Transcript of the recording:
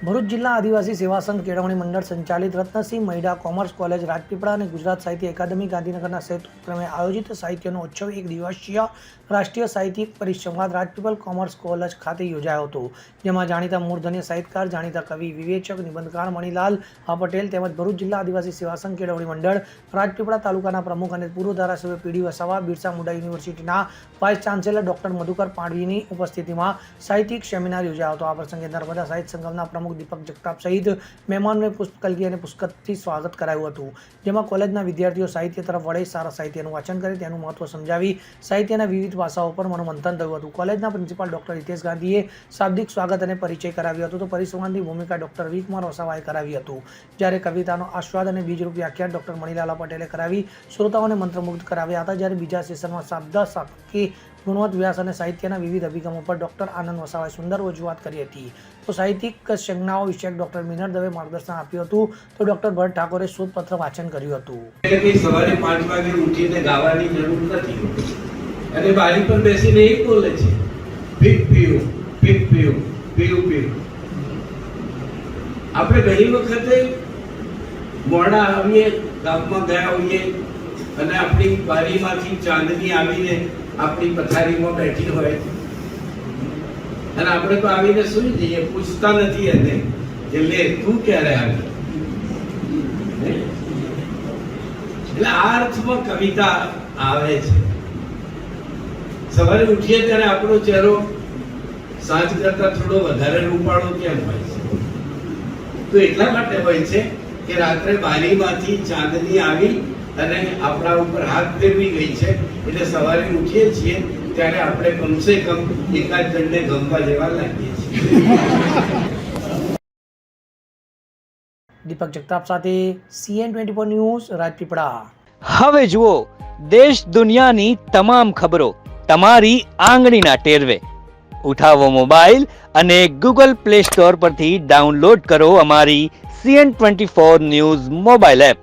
ભરૂચ જિલ્લા આદિવાસી સેવા સંઘ કેળવણી મંડળ સંચાલિત રત્નસિંહ મહિડા કોમર્સ કોલેજ રાજપીપળા અને ગુજરાત સાહિત્ય એકાદમી ગાંધીનગરના સંયુક્ત ઉપક્રમે આયોજિત સાહિત્યનો ઉત્સવ એક દિવસીય રાષ્ટ્રીય સાહિત્યિક પરિસંવાદ રાજપીપળ કોમર્સ કોલેજ ખાતે યોજાયો હતો, જેમાં જાણીતા મૂર્ધન્ય સાહિત્યકાર, જાણીતા કવિ, વિવેચક, નિબંધકાર મણિલાલ હા પટેલ તેમજ ભરૂચ જિલ્લા આદિવાસી સેવા સંઘ કેળવણી મંડળ, રાજપીપળા તાલુકાના પ્રમુખ અને પૂર્વ ધારાસભ્ય પીડી વસાવા, બિરસા મુંડા યુનિવર્સિટીના વાઇસ ચાન્સેલર ડોક્ટર મધુકર પાડવીની ઉપસ્થિતિમાં સાહિત્યિક સેમિનાર યોજાયો હતો. આ પ્રસંગે નર્મદા સાહિત્ય સંગમના પ્રમુખ દીપક જગતાપ સહિત મહેમાનોને પુષ્પકલગી અને પુષ્કતથી સ્વાગત કરાયું હતું. જેમાં કોલેજના વિદ્યાર્થીઓ સાહિત્ય તરફ વળે સારા સાહિત્યનું વાંચન કરે, તેનું મહત્વ સમજાવી સાહિત્યના વિવિધ પાસાઓ પર મનોમંથન થયું હતું. કોલેજના પ્રિન્સિપાલ ડોક્ટર હિતેશ ગાંધીએ શાબ્દિક સ્વાગત અને પરિચય કરાવ્યો હતો. તો પરિસંવાદની ભૂમિકા ડોક્ટર વિકુમાર વસાવાએ કરાવી હતું. જ્યારે કવિતાનો આસ્વાદ અને બીજરૂપ વ્યાખ્યાન ડોક્ટર મણિલાલા પટેલે કરાવી, શ્રોતાઓને મંત્રમુગ્ધ કરાવ્યા હતા. જ્યારે બીજા સેશનમાં શાબ્દા સાક્ષી ગુણવત્ત વ્યાસ અને સાહિત્યના વિવિધ અભિગમો પર ડોક્ટર આનંદ વસાવાએ સુંદર રજૂઆત કરી હતી. તો સાહિત્યિક સંજ્ઞાઓ વિષયક ડોક્ટર મિનર દવે માર્ગદર્શન આપ્યું હતું. તો ડોક્ટર ભરત ઠાકોરે શોધપત્ર વાંચન કર્યું હતું. એટલે કે સવારે પાંચ વાગે ઉઠીને ગાવાની જરૂર નથી અને બારી પર બેસીને એ બોલે છે પીક પીવું પીક પીવું પીવું પીવું આપણે ઘણી વખતે મોડા આવીએ, ગામમાં ગયા હોઈએ અને આપણી બારીમાંથી ચાંદની આવીને આપણી પથારીમાં બેઠી હોય. અને આપણે તો આવીને સુઈ જઈએ? પૂછતા નથી એને કે, લે, તું ક્યારે આવી? એટલે આ અર્થમાં કવિતા આવે છે. સવારે ઉઠીએ ત્યારે આપણો ચહેરો સાંજ કરતા થોડો વધારે રૂપાળો કેમ હોય છે? તો એટલા માટે હોય છે કે રાત્રે બારીમાંથી ચાંદની આવી અને આપણા ઉપર હાથ ફેરવી ગઈ છે. એટલે સવારે ઉઠીએ છીએ ત્યારે આપણે કમસે કમ એકાદ જણને ગમવા જેવા લાગીએ છીએ. દીપક જગતાપ સાથે CN twenty four news Rajpipla. હવે જુઓ દેશ દુનિયાની તમામ ખબરો તમારી આંગળીના ટેરવે. ઉઠાવો મોબાઈલ અને ગૂગલ પ્લે સ્ટોર પરથી ડાઉનલોડ કરો અમારી CN twenty four news mobile app.